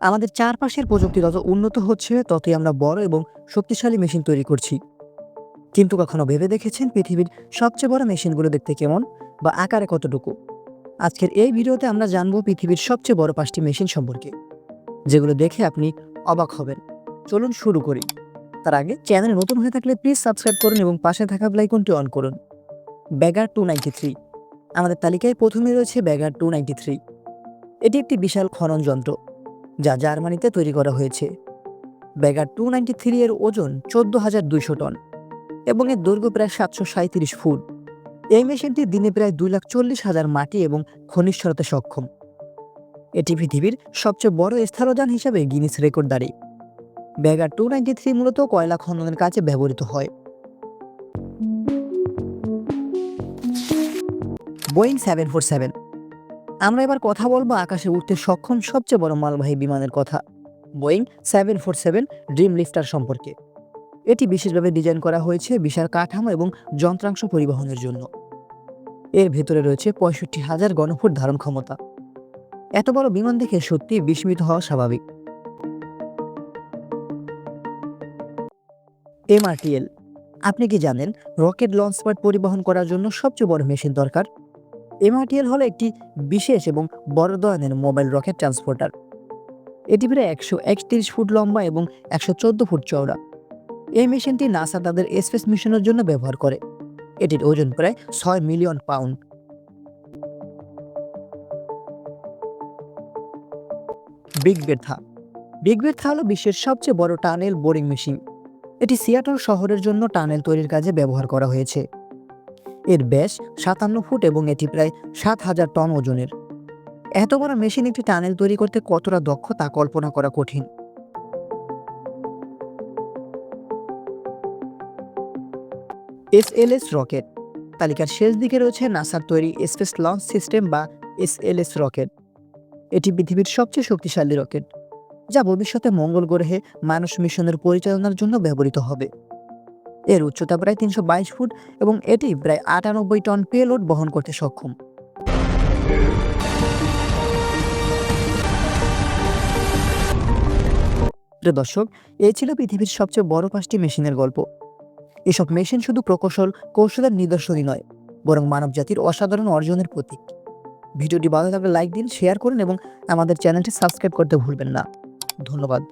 আমাদের চারপাশের প্রযুক্তি যত উন্নত হচ্ছে, ততই আমরা বড় এবং শক্তিশালী মেশিন তৈরি করছি। কিন্তু কখনো ভেবে দেখেছেন পৃথিবীর সবচেয়ে বড় মেশিনগুলো দেখতে কেমন বা আকারে কতটুকু? আজকের এই ভিডিওতে আমরা জানব পৃথিবীর সবচেয়ে বড় পাঁচটি মেশিন সম্পর্কে, যেগুলো দেখে আপনি অবাক হবেন। চলুন শুরু করি। তার আগে চ্যানেলে নতুন হয়ে থাকলে প্লিজ সাবস্ক্রাইব করুন এবং পাশে থাকা বেলাইকনটি অন করুন। ব্যাগার টু নাইনটি থ্রি আমাদের তালিকায় প্রথমে রয়েছে ব্যাগার টু নাইনটি থ্রি এটি একটি বিশাল খনন যন্ত্র। যা জার্মানিতে তৈরি করা হয়েছে। ব্যাগার টু নাইনটি থ্রি এর ওজন চোদ্দ হাজার দুইশো টন এবং এর দৈর্ঘ্য প্রায় সাতশো সাঁত্রিশ ফুট। এই মেশিনটি দিনে প্রায় দুই লাখ চল্লিশ হাজার মাটি এবং খনিজ সরাতে সক্ষম। এটি পৃথিবীর সবচেয়ে বড় স্থলযান হিসাবে গিনিস রেকর্ডদারি ব্যাগার টু নাইনটি থ্রি মূলত কয়লা খননের কাজে ব্যবহৃত হয়। বোয়িং সেভেন ফোর সেভেন আমরা এবার কথা বলব আকাশে উঠতে সক্ষম সবচেয়ে বড় মালবাহী বিমানের কথা Boeing seven four seven Dreamlifter সম্পর্কে। এটি বিশেষভাবে ডিজাইন করা হয়েছে বিশাল কাঠামো এবং যন্ত্রাংশ পরিবহনের জন্য। এর ভেতরে রয়েছে পঁয়ষট্টি হাজার গণফুট ধারণ ক্ষমতা। এত বড় বিমান দেখে সত্যি বিস্মিত হওয়া স্বাভাবিক। এমআরটিএল আপনি কি জানেন, রকেট লঞ্চ পরিবহন করার জন্য সবচেয়ে বড় মেশিন দরকার? এমআরটিএল হলো একটি বিশেষ এবং বড় ধরনের মোবাইল রকেট ট্রান্সপোর্টার। এটি প্রায় একশো একত্রিশ ফুট লম্বা এবং একশো চোদ্দ ফুট চওড়া। এই মেশিনটি নাসা তাদের স্পেস মিশনের জন্য ব্যবহার করে। এটির ওজন প্রায় ছয় million pound. Big Bertha big Bertha হলো বিশ্বের সবচেয়ে বড় টানেল বোরিং মেশিন। এটি সিয়াটল শহরের জন্য টানেল তৈরির কাজে ব্যবহার করা হয়েছে। এর ব্যাস সাতান্ন ফুট এবং এটি প্রায় সাত হাজার টন ওজনের। এত বড় মেশিন একটি টানেল তৈরি করতে কতটা দক্ষ তা কল্পনা করা কঠিন। SLS rocket. তালিকার শেষ দিকে রয়েছে নাসার তৈরি স্পেস লঞ্চ সিস্টেম বা এসএলএস রকেট। এটি পৃথিবীর সবচেয়ে শক্তিশালী রকেট, যা ভবিষ্যতে মঙ্গল গ্রহে মানুষ মিশনের পরিচালনার জন্য ব্যবহৃত হবে। এর উচ্চতা প্রায় তিনশো বাইশ ফুট এবং এটি প্রায় আটানব্বই টন পেলোড বহন করতে সক্ষম। দর্শক এই ছিল পৃথিবীর সবচেয়ে বড় পাঁচটি মেশিনের গল্প। এসব মেশিন শুধু প্রকৌশল, কৌশলের নিদর্শনই নয়, বরং মানব জাতির অসাধারণ অর্জনের প্রতীক। ভিডিওটি ভালো লাগলে লাইক দিন, শেয়ার করুন এবং আমাদের চ্যানেলটি সাবস্ক্রাইব করতে ভুলবেন না। ধন্যবাদ।